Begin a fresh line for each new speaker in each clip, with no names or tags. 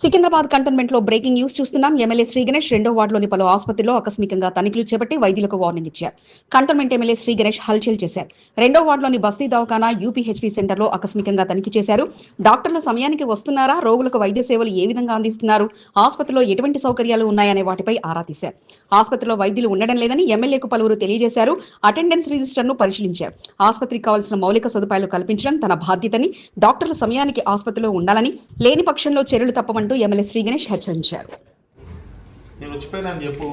సికింద్రాబాద్ కంటోన్మెంట్లో breaking news చూస్తున్నాం. MLA Shri Ganesh రెండో వార్డులోని పలు ఆసుపత్రిలో ఆకస్మికంగా తనిఖీలు చేపట్టి వైద్యులకు వార్నింగ్ ఇచ్చారు. కంటోన్మెంట్ ఎమ్మెల్యే శ్రీ గణేష్ హల్చల్ చేశారు. రెండో వార్డులోని బస్తీ దవాఖానా యూపీహెచ్పీ సెంటర్లో ఆకస్మికంగా తనిఖీ చేశారు. డాక్టర్లు సమయానికి వస్తున్నారా? రోగులకు వైద్య సేవలు ఏ విధంగా అందిస్తున్నారు? ఆసుపత్రిలో ఎటువంటి సౌకర్యాలు ఉన్నాయనే వాటిపై ఆరా తీశారు. ఆసుపత్రిలో వైద్యులు ఉండడం లేదని ఎమ్మెల్యేకు పలువురు తెలియజేశారు. అటెండెన్స్ రిజిస్టర్ను పరిశీలించారు. ఆసుపత్రికి కావాల్సిన మౌలిక సదుపాయాలు కల్పించడం తన బాధ్యతని డాక్టర్లు సమయానికి ఆసుపత్రిలో ఉండాలని లేని పక్షంలో చర్యలు తప్పమంటూ ఎమ్మెల్యే శ్రీ గణేష్ హెచ్చరించారు.
నేను వచ్చిపోయినా అని చెప్పు.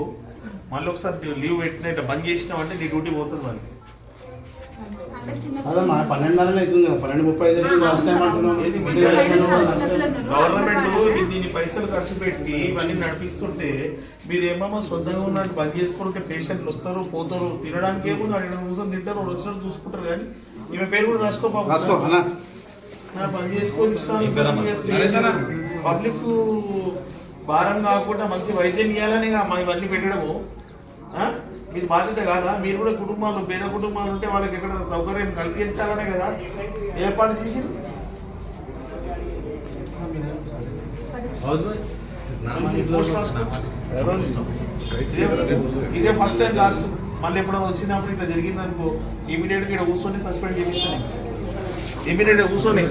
మళ్ళీ ఒకసారి లీవ్ పెట్టిన ఇట్లా బంద్ చేసినావంటే నీ డ్యూటీ పోతుంది మరి.
అదమ్మా పన్నెండు నెలలు అవుతుంది పన్నెండు ముప్పై ఐదు లాస్ట్ టైం.
గవర్నమెంట్ దీని పైసలు ఖర్చు పెట్టి ఇవన్నీ నడిపిస్తుంటే మీరేమో సొంతంగా ఉన్నట్టు బంద్ చేసుకుంటే పేషెంట్లు వస్తారు పోతారు. తినడానికి ఏముంది? అడిగిన కోసం తింటారు వాళ్ళు వచ్చినట్టు చూసుకుంటారు కానీ ఈమె పేరు కూడా రాసుకో బాబు.
రాసుకో అన్న.
నా పని చేసుకొని పబ్లిక్ భారం కాకుండా మంచి వైద్యం ఇవ్వాలని మా ఇవన్నీ పెట్టడము. మీరు బాధ్యత కాదా? మీరు కూడా కుటుంబాలు పేద కుటుంబాలు ఉంటే వాళ్ళకి ఎక్కడ సౌకర్యం కల్పించాలనే కదా? ఏర్పాటు చేసి ఇదే ఫస్ట్ టైం లాస్ట్ మళ్ళీ ఎప్పుడైనా వచ్చినప్పుడు ఇట్లా జరిగిందనుకో ఇమీడియట్గా ఇక్కడ కూర్చొని సస్పెండ్ చేపిస్తాను. ఇమీడియట్గా కూర్చొని.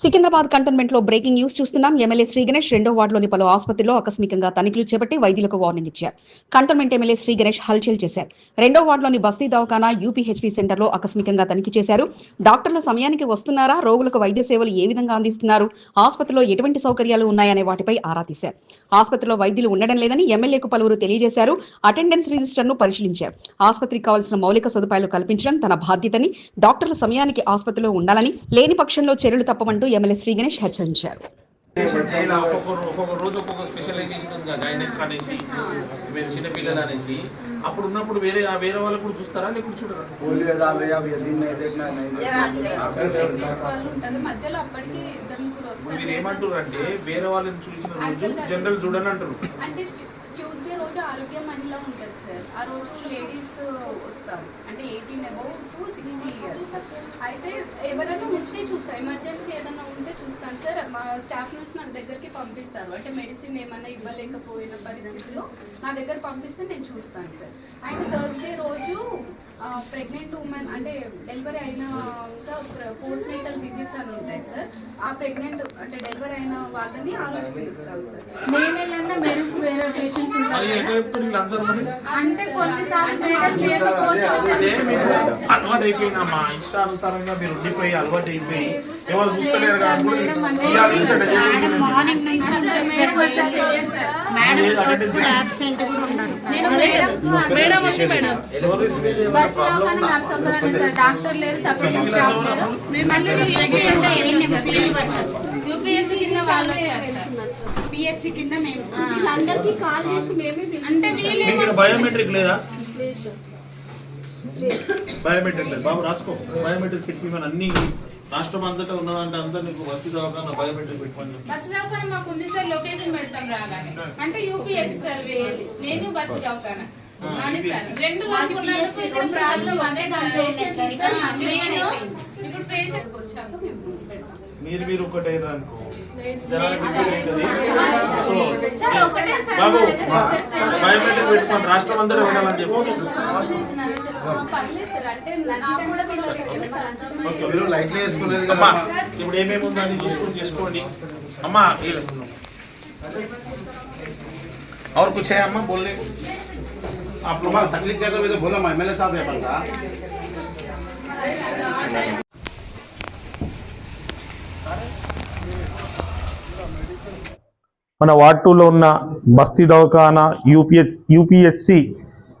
సికింద్రాబాద్ కంటోన్మెంట్లో బ్రేకింగ్ న్యూస్ చూస్తున్నాం. ఎమ్మెల్యే శ్రీ గణేష్ రెండో వార్డులోని పలు ఆసుపత్రిలో ఆకస్మికంగా తనిఖీలు చేపట్టి వైద్యులకు వార్నింగ్ ఇచ్చారు. కంటోన్మెంట్ ఎమ్మెల్యే శ్రీ గణేష్ హల్చల్ చేశారు. రెండో వార్డులోని బస్తీ దవాఖానా యూపీహెచ్పీ సెంటర్లో ఆకస్మికంగా తనిఖీ చేశారు. డాక్టర్లు సమయానికి వస్తున్నారా? రోగులకు వైద్య సేవలు ఏ విధంగా అందిస్తున్నారు? ఆసుపత్రిలో ఎటువంటి సౌకర్యాలు ఉన్నాయనే వాటిపై ఆరా తీశారు. ఆసుపత్రిలో వైద్యులు ఉండడం లేదని ఎమ్మెల్యేకు పలువురు తెలియజేశారు. అటెండెన్స్ రిజిస్టర్ను పరిశీలించారు. ఆసుపత్రికి కావాల్సిన మౌలిక సదుపాయాలు కల్పించడం తన బాధ్యతని డాక్టర్లు సమయానికి ఆసుపత్రిలో ఉండాలని లేని పక్షంలో చర్యలు తప్పమంటూ అంటూ ఎమ్మెల్యే శ్రీ గణేష్ హెచ్చరించారు.
ఒక్కొక్క రోజు ఒక్కొక్క అనేసి. మీరు అనేసి వేరే వేరే చూస్తారా? అంటే వేరే వాళ్ళని చూసిన రోజు జనరల్ చూడని అంటారు
రోజు ఆరోగ్య మనీలో ఉంటుంది సార్. ఆ రోజు లేడీస్ వస్తారు. అంటే eighteen above to sixty years. అయితే ఎవరైనా ఉంటే చూస్తాను ఎమర్జెన్సీ ఏదైనా ఉంటే మా స్టాఫ్ నర్స్ నా దగ్గరికి పంపిస్తారు అంటే మెడిసిన్ ఏమన్నా ఇవ్వలేకపోయిన పరిస్థితిలో నా దగ్గర పంపిస్తే నేను చూస్తాను సార్ అండ్ థర్స్డే రోజు ప్రెగ్నెంట్ ఉమెన్ అంటే డెలివరీ అయిన పోస్ట్ నేటల్ విజిట్స్ అని ఉంటాయి సార్ ఆ ప్రెగ్నెంట్ అంటే డెలివరీ అయిన వాళ్ళని ఆ రోజు పిలుస్తాం సార్
నేను వెళ్ళినా మేడం వేరే పేషెంట్స్ ఉంటారు? అంటే కొన్నిసార్లు మేడం లేకపోతే
అదే మీకు అలవాటు అయిపోయిందమ్మా ఇష్టానుసారంగా మీరు ఉండిపోయి అలవాటు అయిపోయి ఎవరు చూస్తలేరు.
మార్నింగ్ నుంచి
అబ్సెంట్
డాక్టర్ లేరు సపరేట్ స్టాఫ్ లేరు. మళ్ళీ యూపీఎస్సీ కింద వాళ్ళే సార్
పిహెచ్సి కింద మేము
వీళ్ళందరికీ కాల్ చేసి మేమే
అంటే వీళ్ళు
మీకు ఇక్కడ బయోమెట్రిక్ లేదా? బయోమెట్రిక్ లేదు. బాబు రాసుకో. బయోమెట్రిక్ అన్ని రాష్ట్రం అంతటా ఉన్నదంటే అంతా నీకు వస్తు దవాఖాన బయోమెట్రిక్
దవాఖాన మాకు ఉంది సార్ లొకేషన్ పెడతాం రాగానే. అంటే యూపీఎస్సీ సార్ వేయాలి నేను బస్ దవాఖాన. రెండు కలుపుకున్నందుకు ఇప్పుడు ప్రాబ్లం అదే సార్. నేను ఇప్పుడు పేషెంట్
వచ్చాక మేము పెడతాం.
మీరు మీరు ఒకటే అనుకో బాబు. బయోమెట్రిక్ పెట్టుకోండి. రాష్ట్రం అంతటా ఉండాలని చెప్పు
మీరు లైట్లు వేసుకోలేదు
అమ్మా
కదా
ఇప్పుడు ఏమేమి ఉందని చూసుకొని చేసుకోండి అమ్మా వీళ్ళు. और कुछ है अम्मा बोलने को आप लोग
तुम्हारा तकलीफ क्या तो बोला मैं एमएलए साहब है बंदा
మన వార్డ్ టూలో ఉన్న బస్తీ దవాఖానా యూపీహెచ్ యూపీహెచ్సి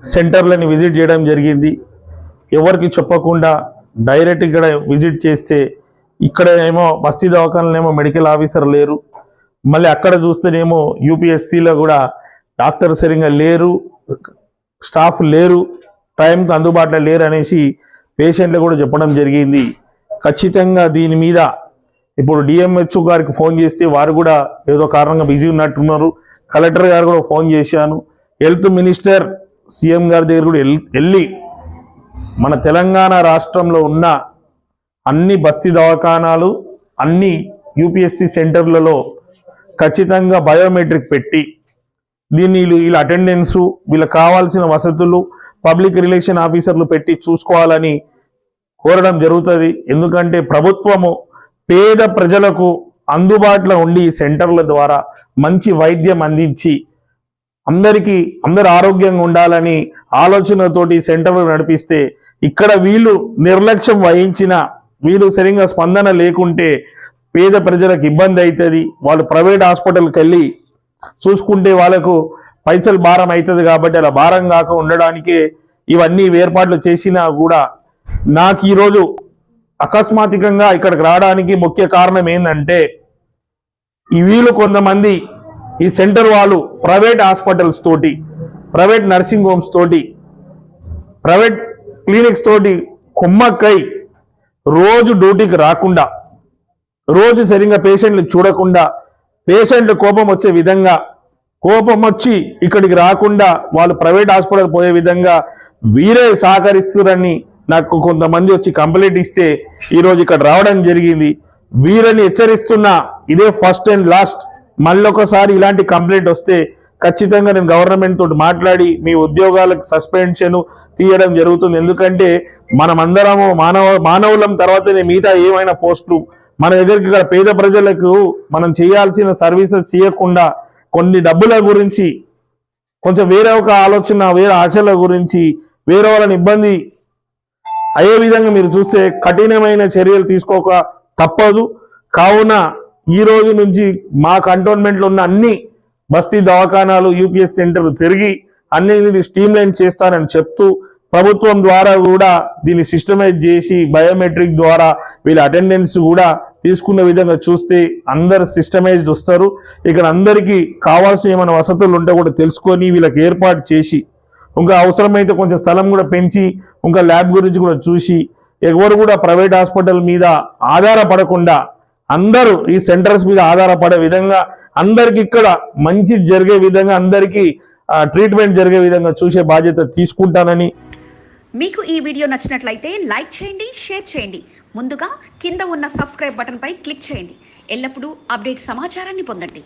సెంటర్లని విజిట్ చేయడం జరిగింది ఎవరికి చెప్పకుండా డైరెక్ట్ ఇక్కడ విజిట్ చేస్తే ఇక్కడ ఏమో బస్తీ దవాఖానలో మెడికల్ ఆఫీసర్ లేరు. మళ్ళీ అక్కడ చూస్తేనేమో యూపీఎస్సీలో కూడా డాక్టర్ సరిగా లేరు స్టాఫ్ లేరు టైంకి అందుబాటులో లేరు అనేసి పేషెంట్లు కూడా చెప్పడం జరిగింది. ఖచ్చితంగా దీని మీద ఇప్పుడు డిఎంహెచ్ఓ గారికి ఫోన్ చేస్తే వారు కూడా ఏదో కారణంగా బిజీ ఉన్నట్టున్నారు. కలెక్టర్ గారు కూడా ఫోన్ చేశాను. హెల్త్ మినిస్టర్ సీఎం గారి దగ్గర కూడా వెళ్ళి మన తెలంగాణ రాష్ట్రంలో ఉన్న అన్ని బస్తీ దవాఖానాలు అన్ని యూపీఎస్సి సెంటర్లలో ఖచ్చితంగా బయోమెట్రిక్ పెట్టి దీన్ని వీళ్ళు వీళ్ళ అటెండెన్సు వీళ్ళకి కావాల్సిన వసతులు పబ్లిక్ రిలేషన్ ఆఫీసర్లు పెట్టి చూసుకోవాలని కోరడం జరుగుతుంది. ఎందుకంటే ప్రభుత్వము పేద ప్రజలకు అందుబాటులో ఉండి సెంటర్ల ద్వారా మంచి వైద్యం అందించి అందరికీ అందరు ఆరోగ్యంగా ఉండాలని ఆలోచనతోటి సెంటర్లు నడిపిస్తే ఇక్కడ వీళ్ళు నిర్లక్ష్యం వహించిన వీళ్ళు సరిగా స్పందన లేకుంటే పేద ప్రజలకు ఇబ్బంది అవుతుంది వాళ్ళు ప్రైవేట్ హాస్పిటల్కి వెళ్ళి చూసుకుంటే వాళ్ళకు పైసలు భారం అవుతుంది కాబట్టి అలా భారం కాక ఉండడానికే ఇవన్నీ ఏర్పాట్లు చేసినా కూడా నాకు ఈరోజు అకస్మాత్తికంగా ఇక్కడికి రావడానికి ముఖ్య కారణం ఏంటంటే ఈ వీళ్ళు కొంతమంది ఈ సెంటర్ వాళ్ళు ప్రైవేట్ హాస్పిటల్స్ తోటి ప్రైవేట్ నర్సింగ్ హోమ్స్ తోటి ప్రైవేట్ క్లినిక్స్ తోటి కుమ్మక్కై రోజు డ్యూటీకి రాకుండా రోజు సరిగ్గా పేషెంట్లు చూడకుండా పేషెంట్ కోపం వచ్చే విధంగా కోపం వచ్చి ఇక్కడికి రాకుండా వాళ్ళు ప్రైవేట్ హాస్పిటల్ పోయే విధంగా వీరే సహకరిస్తున్నారని నాకు కొంతమంది వచ్చి కంప్లైంట్ ఇస్తే ఈరోజు ఇక్కడ రావడం జరిగింది. వీరని హెచ్చరిస్తున్నా ఇదే ఫస్ట్ అండ్ లాస్ట్ మళ్ళొకసారి ఇలాంటి కంప్లైంట్ వస్తే ఖచ్చితంగా నేను గవర్నమెంట్ తోటి మాట్లాడి మీ ఉద్యోగాలకు సస్పెన్షన్ తీయడం జరుగుతుంది. ఎందుకంటే మనమందరము మానవ మానవులం తర్వాతనే మిగతా ఏమైనా పోస్టులు మన దగ్గరికి ఇక్కడ పేద ప్రజలకు మనం చేయాల్సిన సర్వీసెస్ చేయకుండా కొన్ని డబ్బుల గురించి కొంచెం వేరే ఒక ఆలోచన వేరే ఆశల గురించి వేరే వాళ్ళని ఇబ్బంది అయ్యే విధంగా మీరు చూస్తే కఠినమైన చర్యలు తీసుకోక తప్పదు. కావున ఈ రోజు నుంచి మా కంటోన్మెంట్లో ఉన్న అన్ని బస్తీ దవాఖానాలు యూపీఎస్ సెంటర్ తిరిగి అన్ని స్ట్రీమ్ లైన్ చేస్తానని చెప్తూ ప్రభుత్వం ద్వారా కూడా దీన్ని సిస్టమైజ్ చేసి బయోమెట్రిక్ ద్వారా వీళ్ళ అటెండెన్స్ కూడా తీసుకున్న విధంగా చూస్తే అందరు సిస్టమైజ్డ్ వస్తారు. ఇక్కడ అందరికీ కావాల్సిన ఏమైనా వసతులు ఉంటే కూడా తెలుసుకొని వీళ్ళకి ఏర్పాటు చేసి ఇంకా అవసరమైతే కొంచెం స్థలం కూడా పెంచి ఇంకా ల్యాబ్ గురించి కూడా చూసి ఎవరు కూడా ప్రైవేట్ హాస్పిటల్ మీద ఆధారపడకుండా అందరూ ఈ సెంటర్స్ మీద ఆధారపడే విధంగా అందరికి ఇక్కడ మంచి జరిగే విధంగా అందరికీ ట్రీట్మెంట్ జరిగే విధంగా చూసే బాధ్యత తీసుకుంటానని.
మీకు ఈ వీడియో నచ్చినట్లయితే లైక్ చేయండి షేర్ చేయండి. ముందుగా కింద ఉన్న సబ్స్క్రైబ్ బటన్పై క్లిక్ చేయండి. ఎల్లప్పుడూ అప్డేట్ సమాచారాన్ని పొందండి.